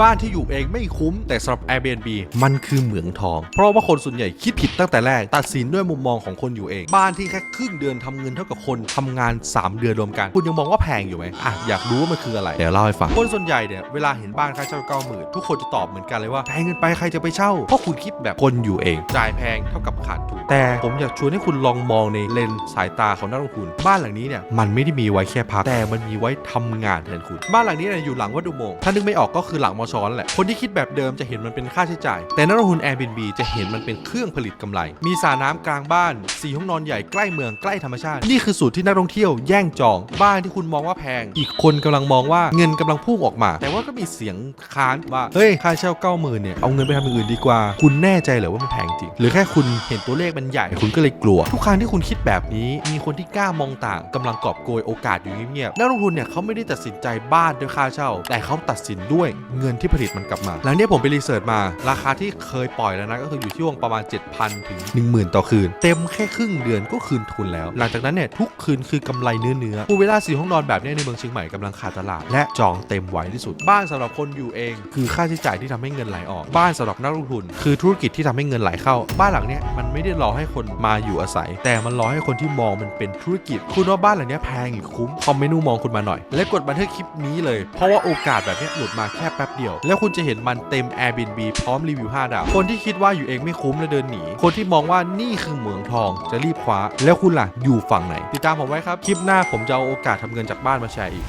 บ้านที่อยู่เองไม่คุ้มแต่สำหรับ Airbnb มันคือเหมืองทอง เพราะว่าคนส่วนใหญ่คิดผิดตั้งแต่แรก ตัดสินด้วยมุมมองของคนอยู่เอง บ้านที่แค่ครึ่งเดือนทำเงินเท่ากับคนทำงาน 3 เดือนรวมกัน คุณยังมองว่าแพงอยู่ไหมอะอยากรู้ว่ามันคืออะไรเดี๋ยวเล่าให้ฟังคนส่วนใหญ่เนี่ยเวลาเห็นบ้านค่าเช่าเก้าหมื่นทุกคนจะตอบเหมือนกันเลยว่าแพงเงินไปใครจะไปเช่าเพราะคุณคิดแบบคนอยู่เอง จ่ายแพงเท่ากับขาดทุนแต่ผมอยากชวนให้คุณลองมองในเลนส์สายตาของนักลงทุนบ้านหลังนี้เนี่ยมันไม่ได้มีไว้แค่พักแต่มันมีไว้ทำงานแทนคุณบ้านหลังนี้เนี่ยอยู่หลังวัดอุโมงค์ถ้านึกไม่ออกก็คือหลังมอชอนแหละ คนที่คิดแบบเดิมจะเห็นมันเป็นค่าใช้จ่าย แต่นักลงทุน Airbnb จะเห็นมันเป็นเครื่องผลิตกำไร มีสระน้ำกลางบ้านสีห้องนอนใหญ่ใกล้เมืองใกล้ธรรมชาติ นี่คือสูตรที่นักท่องเที่ยวแย่งจองบ้านที่คุณมองว่าแพง อีกคนกำลังมองว่าเงินกำลังพุ่งออกมา แต่ว่าก็มีเสียงค้านว่าเฮ้ยค่าเช่าเก้าหมื่นเนี่ยเอาเงินไปทำอย่างอื่นดีกว่า คุณแน่ใจเหรอว่ามันแพงจริงหรือแค่คุณเห็นตัวเลขมันใหญ่คุณก็เลยกลัว ทุกครั้งที่คุณคิดแบบนี้ มีคนที่กล้ามองต่างกำลังกอบโกยโอกาสอยู่เงียบๆนักลงทุนเนี่ยเขาไม่ได้ตัดสินใจบ้านด้วยค่าเช่า แต่เขาตัดสินด้วยเงินที่ผลิตมันกลับมา หลังเนี้ยผมไปรีเสิร์ชมา ราคาที่เคยปล่อยแล้วนะก็คืออยู่ที่วงประมาณ 7,000 ถึง 10,000 ต่อคืน เต็มแค่ครึ่งเดือนก็คืนทุนแล้ว หลังจากนั้นเนี่ยทุกคืนคือกำไรเนื้อเนื้อพูเวลาสีห้องนอนแบบเนี้ยในเมืองเชียงใหม่กำลังขาดตลาด และจองเต็มไวที่สุด บ้านสำหรับคนอยู่เอง คือค่าใช้จ่ายที่ทำให้เงินไหลออก บ้านสำหรับนักลงทุน คือธุรกิจที่ทำให้เงินไหลเข้า บ้านหลังเนี้ยมันไม่ได้รอให้คนมาอยู่อาศัย แต่มันรอให้คนที่มองมันเป็นธุรกิจ คุณว่าบ้านหลังเนี้ยแพงหรือคุ้มคอมเมนต์มองคุณมาหน่อย และกดบันทึกคลิปนี้เลยเพราะว่าโอกาสแบบนี้หลุดมาแค่แป๊บเดียว แล้วคุณจะเห็นมันเต็ม Airbnb พร้อมรีวิว 5 ดาว คนที่คิดว่าอยู่เองไม่คุ้มและเดินหนี คนที่มองว่านี่คือเหมืองทองจะรีบคว้า แล้วคุณล่ะอยู่ฝั่งไหน ติดตามผมไว้ครับ คลิปหน้าผมจะเอาโอกาสทำเงินจากบ้านมาแชร์อีก